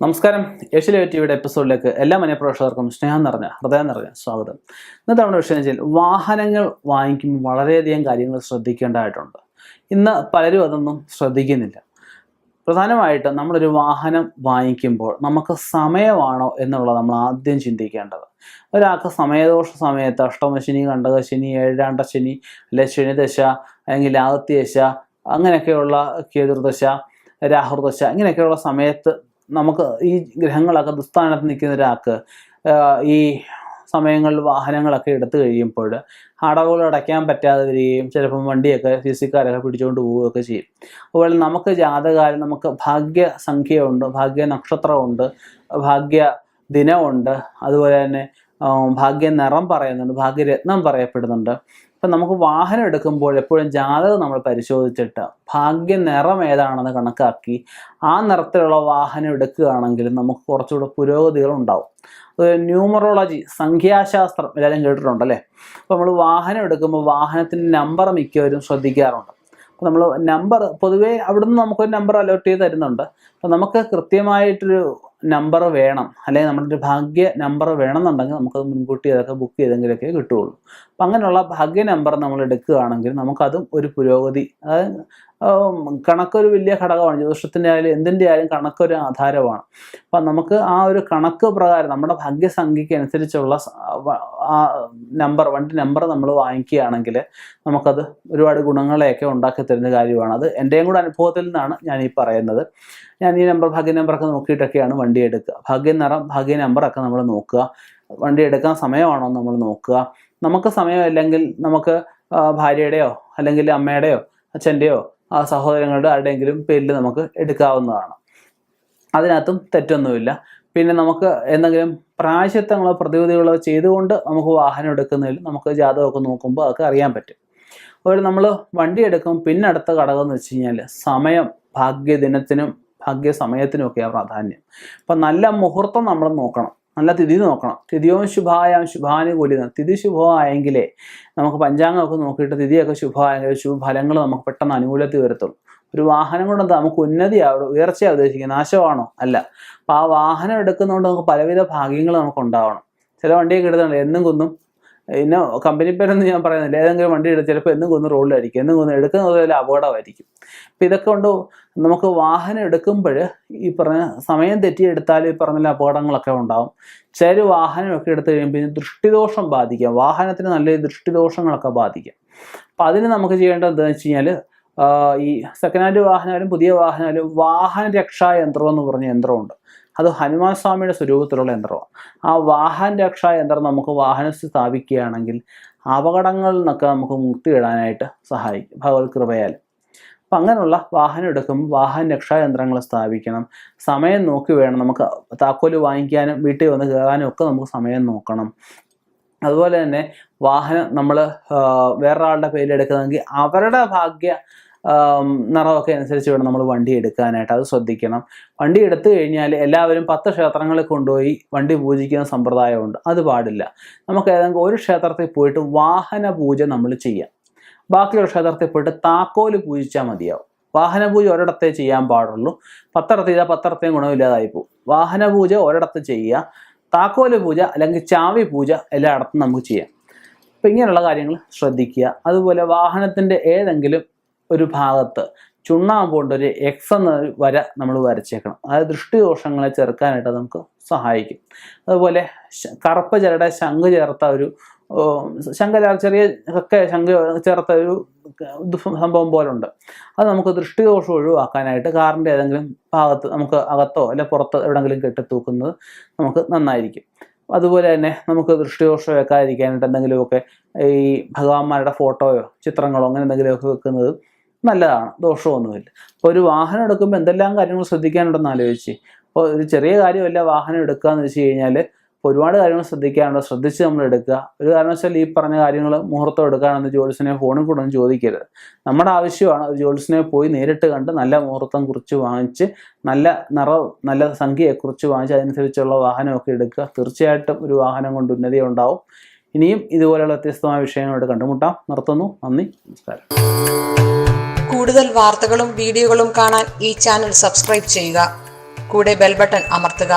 നമസ്കാരം. ഏഷ്യയിലെ ടിവിയുടെ എപ്പിസോഡിലേക്ക് എല്ലാ മനഃപ്രേക്ഷകർക്കും സ്നേഹം നിറഞ്ഞ ഹൃദയം നിറഞ്ഞ സ്വാഗതം. ഇന്നത്തെ നമ്മുടെ വിഷയം വെച്ചാൽ വാഹനങ്ങൾ വാങ്ങിക്കുമ്പോൾ വളരെയധികം കാര്യങ്ങൾ ശ്രദ്ധിക്കേണ്ടതായിട്ടുണ്ട്. ഇന്ന് പലരും അതൊന്നും ശ്രദ്ധിക്കുന്നില്ല. പ്രധാനമായിട്ടും നമ്മളൊരു വാഹനം വാങ്ങിക്കുമ്പോൾ നമുക്ക് സമയമാണോ എന്നുള്ളത് നമ്മൾ ആദ്യം ചിന്തിക്കേണ്ടത്. ഒരാൾക്ക് സമയദോഷ സമയത്ത് അഷ്ടമശനി കണ്ടകശനി ഏഴാണ്ടശനി അല്ലെ ശനിദശ അല്ലെങ്കിൽ ആദിത്യദശ അങ്ങനെയൊക്കെയുള്ള കേതുർദശ രാഹുർദശ ഇങ്ങനെയൊക്കെയുള്ള സമയത്ത് നമുക്ക് ഈ ഗ്രഹങ്ങളൊക്കെ ദുസ്ഥാനത്ത് നിൽക്കുന്ന ഒരാൾക്ക് ഈ സമയങ്ങളിൽ വാഹനങ്ങളൊക്കെ എടുത്തു കഴിയുമ്പോൾ അടവുകൾ അടയ്ക്കാൻ പറ്റാതെ വരികയും ചിലപ്പം വണ്ടിയൊക്കെ സി സിക്കാരൊക്കെ പിടിച്ചുകൊണ്ട് പോവുകയൊക്കെ ചെയ്യും. അതുപോലെ നമുക്ക് ജാതകാലം നമുക്ക് ഭാഗ്യ സംഖ്യയുണ്ട് ഭാഗ്യ നക്ഷത്രമുണ്ട് ഭാഗ്യ ദിനമുണ്ട് അതുപോലെ തന്നെ ഭാഗ്യ നിറം പറയുന്നുണ്ട് ഭാഗ്യരത്നം പറയപ്പെടുന്നുണ്ട്. അപ്പം നമുക്ക് വാഹനം എടുക്കുമ്പോൾ എപ്പോഴും ജാതകം നമ്മൾ പരിശോധിച്ചിട്ട് ഭാഗ്യ നിറം ഏതാണെന്ന് കണക്കാക്കി ആ നിറത്തിലുള്ള വാഹനം എടുക്കുകയാണെങ്കിൽ നമുക്ക് കുറച്ചുകൂടെ പുരോഗതികൾ ഉണ്ടാവും. ന്യൂമറോളജി സംഖ്യാശാസ്ത്രം എല്ലാവരും കേട്ടിട്ടുണ്ടല്ലേ അപ്പോൾ നമ്മൾ വാഹനം എടുക്കുമ്പോൾ വാഹനത്തിന്റെ നമ്പർ മിക്കവരും ശ്രദ്ധിക്കാറുണ്ട്. അപ്പോൾ നമ്മൾ നമ്പർ പൊതുവേ അവിടുന്ന് നമുക്കൊരു നമ്പർ അലോട്ട് ചെയ്ത് തരുന്നുണ്ട്. അപ്പോൾ നമുക്ക് കൃത്യമായിട്ടൊരു നമ്പർ വേണം. അല്ലെങ്കിൽ നമ്മുടെ ഒരു ഭാഗ്യ നമ്പർ വേണമെന്നുണ്ടെങ്കിൽ നമുക്കത് മുൻകൂട്ടി അതൊക്കെ ബുക്ക് ചെയ്തെങ്കിലൊക്കെ കിട്ടുകയുള്ളൂ. അപ്പം അങ്ങനെയുള്ള ഭാഗ്യ നമ്പർ നമ്മൾ എടുക്കുകയാണെങ്കിൽ നമുക്കതും ഒരു പുരോഗതി. അതായത് കണക്കൊരു വലിയ ഘടകമാണ്. ജ്യോതിഷത്തിന്റെ ആയാലും എന്തിന്റെ ആയാലും കണക്കൊരു ആധാരമാണ്. അപ്പം നമുക്ക് ആ ഒരു കണക്ക് പ്രകാരം നമ്മുടെ ഭാഗ്യസംഖ്യയ്ക്ക് അനുസരിച്ചുള്ള ആ നമ്പർ വണ്ടി നമ്പർ നമ്മൾ വാങ്ങിക്കുകയാണെങ്കിൽ നമുക്കത് ഒരുപാട് ഗുണങ്ങളെയൊക്കെ ഉണ്ടാക്കി തരുന്ന കാര്യമാണ്. അത് എന്റെയും കൂടെ അനുഭവത്തിൽ നിന്നാണ് ഞാൻ ഈ പറയുന്നത്. ഞാൻ ഈ നമ്പർ ഭാഗ്യ നമ്പറൊക്കെ നോക്കിയിട്ടൊക്കെയാണ് വണ്ടി എടുക്കുക. ഭാഗ്യ നിറം ഭാഗ്യ നമ്പറൊക്കെ നമ്മൾ നോക്കുക. വണ്ടി എടുക്കാൻ സമയമാണോ നമ്മൾ നോക്കുക. നമുക്ക് സമയമില്ലെങ്കിൽ നമുക്ക് ഭാര്യയുടെയോ അല്ലെങ്കിൽ അമ്മയുടെയോ അച്ഛന്റെയോ സഹോദരങ്ങളുടെ ആരുടെയെങ്കിലും പേരിൽ നമുക്ക് എടുക്കാവുന്നതാണ്. അതിനകത്തും തെറ്റൊന്നുമില്ല. പിന്നെ നമുക്ക് എന്തെങ്കിലും പ്രായശത്വങ്ങളോ പ്രതിവിധികളോ ചെയ്തുകൊണ്ട് നമുക്ക് വാഹനം എടുക്കുന്നതിൽ നമുക്ക് ജാതകമൊക്കെ നോക്കുമ്പോൾ അതൊക്കെ അറിയാൻ പറ്റും. അതുപോലെ നമ്മൾ വണ്ടി എടുക്കും. പിന്നെ അടുത്ത ഘടകം എന്ന് വെച്ച് കഴിഞ്ഞാൽ സമയം ഭാഗ്യദിനത്തിനും ഭാഗ്യ സമയത്തിനും ഒക്കെയാണ് പ്രാധാന്യം. അപ്പം നല്ല മുഹൂർത്തം നമ്മൾ നോക്കണം. നല്ല തിഥി നോക്കണം. തിഥിയോ ശുഭായാം ശുഭാനുകൂലിതം തിഥി ശുഭമായെങ്കിലേ നമുക്ക് പഞ്ചാംഗമൊക്കെ നോക്കിയിട്ട് തിഥിയൊക്കെ ശുഭമായെങ്കിൽ ശുഭഫലങ്ങൾ നമുക്ക് പെട്ടെന്ന് അനുകൂലത്തിൽ വരത്തുള്ളൂ ഒരു വാഹനം കൊണ്ട് നമുക്ക് ഉന്നതിയാവും ഉയർച്ചയാണ് ഉദ്ദേശിക്കുന്നത് നാശമാണോ? അല്ല. അപ്പം ആ വാഹനം എടുക്കുന്നതുകൊണ്ട് നമുക്ക് പലവിധ ഭാഗ്യങ്ങൾ നമുക്ക് ഉണ്ടാവണം. ചില വണ്ടിയൊക്കെ എടുത്തുണ്ട് എന്നും കുന്നും. പിന്നെ കമ്പനി പേരൊന്നും ഞാൻ പറയുന്നില്ല. ഏതെങ്കിലും വണ്ടി എടുത്ത് ചിലപ്പോൾ എന്നും കുന്ന് റോഡിലായിരിക്കും. എന്നും കുന്ന് എടുക്കുന്നത് പോലെ അപകടമായിരിക്കും. അപ്പം ഇതൊക്കെ കൊണ്ട് നമുക്ക് വാഹനം എടുക്കുമ്പോൾ ഈ പറഞ്ഞ സമയം തെറ്റിയെടുത്താൽ ഈ പറഞ്ഞ അപകടങ്ങളൊക്കെ ഉണ്ടാവും. ചില വാഹനമൊക്കെ എടുത്തു കഴിയുമ്പോൾ ഇതിന് ദൃഷ്ടിദോഷം ബാധിക്കാം. വാഹനത്തിന് നല്ല ദൃഷ്ടിദോഷങ്ങളൊക്കെ ബാധിക്കാം. അപ്പം അതിന് നമുക്ക് ചെയ്യേണ്ടത് എന്താണെന്ന് വെച്ച് കഴിഞ്ഞാൽ ഈ സെക്കൻഡ് ഹാൻഡ് വാഹനമായാലും പുതിയ വാഹനമായാലും വാഹന രക്ഷാ യന്ത്രം എന്ന് പറഞ്ഞ യന്ത്രമുണ്ട്. അത് ഹനുമാൻ സ്വാമിയുടെ സ്വരൂപത്തിലുള്ള യന്ത്രമാണ്. ആ വാഹന രക്ഷാ യന്ത്രം നമുക്ക് വാഹനത്തിൽ സ്ഥാപിക്കുകയാണെങ്കിൽ അപകടങ്ങളിൽ നിന്നൊക്കെ നമുക്ക് മുക്തി ഇടാനായിട്ട് സഹായിക്കും. ഭഗവത് കൃപയാൽ. അപ്പം അങ്ങനെയുള്ള വാഹനം എടുക്കുമ്പോൾ വാഹന രക്ഷാ യന്ത്രങ്ങൾ സ്ഥാപിക്കണം. സമയം നോക്കി വേണം. നമുക്ക് താക്കോൽ വാങ്ങിക്കാനും വീട്ടിൽ വന്ന് കയറാനും ഒക്കെ നമുക്ക് സമയം നോക്കണം. അതുപോലെ തന്നെ വാഹനം നമ്മൾ വേറൊരാളുടെ പേരിൽ എടുക്കുന്നതെങ്കിൽ അവരുടെ ഭാഗ്യ നിറമൊക്കെ അനുസരിച്ച് വേണം നമ്മൾ വണ്ടി എടുക്കാനായിട്ട്. അത് ശ്രദ്ധിക്കണം. വണ്ടി എടുത്തു കഴിഞ്ഞാൽ എല്ലാവരും പത്ത് ക്ഷേത്രങ്ങളിൽ കൊണ്ടുപോയി വണ്ടി പൂജിക്കുന്ന സമ്പ്രദായമുണ്ട്. അത് പാടില്ല. നമുക്ക് ഏതെങ്കിലും ഒരു ക്ഷേത്രത്തിൽ പോയിട്ട് വാഹന പൂജ നമ്മൾ ചെയ്യാം. ബാക്കിയുള്ള ക്ഷേത്രത്തിൽ പോയിട്ട് താക്കോൽ പൂജിച്ചാൽ മതിയാവും. വാഹന പൂജ ഒരിടത്തേ ചെയ്യാൻ പാടുള്ളൂ. പത്തടത്ത് ചെയ്താൽ പത്തടത്തേയും ഗുണമില്ലാതായി പോകും. വാഹന പൂജ ഒരിടത്ത് ചെയ്യുക. താക്കോൽ പൂജ അല്ലെങ്കിൽ ചാവി പൂജ എല്ലായിടത്തും നമുക്ക് ചെയ്യാം. അപ്പം ഇങ്ങനെയുള്ള കാര്യങ്ങൾ ശ്രദ്ധിക്കുക. അതുപോലെ വാഹനത്തിന്റെ ഏതെങ്കിലും ഒരു ഭാഗത്ത് ചുണ്ണാമ്പ് കൊണ്ട് ഒരു എക്സ് എന്ന വര നമ്മൾ വരച്ചേക്കണം. അതായത് ദൃഷ്ടിദോഷങ്ങളെ ചെറുക്കാനായിട്ട് അത് നമുക്ക് സഹായിക്കും. അതുപോലെ കറുപ്പ് ചരടെ ശംഖ് ചേർത്ത ഒരു ചേർ- ചെറിയ ഒക്കെ ശംഖ് ചേർത്ത ഒരു സംഭവം പോലെ ഉണ്ട് അത് നമുക്ക് ദൃഷ്ടിദോഷം ഒഴിവാക്കാനായിട്ട് കാറിന്റെ ഏതെങ്കിലും ഭാഗത്ത് നമുക്ക് അകത്തോ അല്ലെ പുറത്തോ എവിടെയെങ്കിലും കെട്ടിത്തൂക്കുന്നത് നമുക്ക് നന്നായിരിക്കും. അതുപോലെ തന്നെ നമുക്ക് ദൃഷ്ടിദോഷം വെക്കാതിരിക്കാനായിട്ട് എന്തെങ്കിലുമൊക്കെ ഈ ഭഗവാന്മാരുടെ ഫോട്ടോയോ ചിത്രങ്ങളോ അങ്ങനെ എന്തെങ്കിലുമൊക്കെ വെക്കുന്നത് നല്ലതാണ് ദോഷമൊന്നുമില്ല. അപ്പോൾ ഒരു വാഹനം എടുക്കുമ്പോൾ എന്തെല്ലാം കാര്യങ്ങൾ ശ്രദ്ധിക്കാനുണ്ടെന്ന് ആലോചിച്ച്. അപ്പോൾ ഒരു ചെറിയ കാര്യമല്ല വാഹനം എടുക്കുക എന്ന് വെച്ച് കഴിഞ്ഞാൽ ഒരുപാട് കാര്യങ്ങൾ ശ്രദ്ധിക്കാനുണ്ട്. ശ്രദ്ധിച്ച് നമ്മൾ എടുക്കുക. ഒരു കാരണവശാൽ ഈ പറഞ്ഞ കാര്യങ്ങൾ മുഹൂർത്തം എടുക്കുകയാണെന്ന് ജോലിസിനെ ഫോണിൽ കൂടെ ഒന്നും ചോദിക്കരുത്. നമ്മുടെ ആവശ്യമാണ് ഒരു ജോലിസിനെ പോയി നേരിട്ട് കണ്ട് നല്ല മുഹൂർത്തം കുറിച്ച് വാങ്ങിച്ച് നല്ല നിറം നല്ല സംഖ്യയെ കുറിച്ച് വാങ്ങിച്ച് അതനുസരിച്ചുള്ള വാഹനമൊക്കെ എടുക്കുക. തീർച്ചയായിട്ടും ഒരു വാഹനം കൊണ്ട് ഉന്നതി ഉണ്ടാവും. ഇനിയും ഇതുപോലെയുള്ള വ്യത്യസ്തമായ വിഷയങ്ങളോട് കണ്ടുമുട്ടാം. നിർത്തുന്നു. നന്ദി. നമസ്കാരം. കൂടുതൽ വാർത്തകളും വീഡിയോകളും കാണാൻ ഈ ചാനൽ സബ്സ്ക്രൈബ് ചെയ്യുക. കൂടെ ബെൽ ബട്ടൺ അമർത്തുക.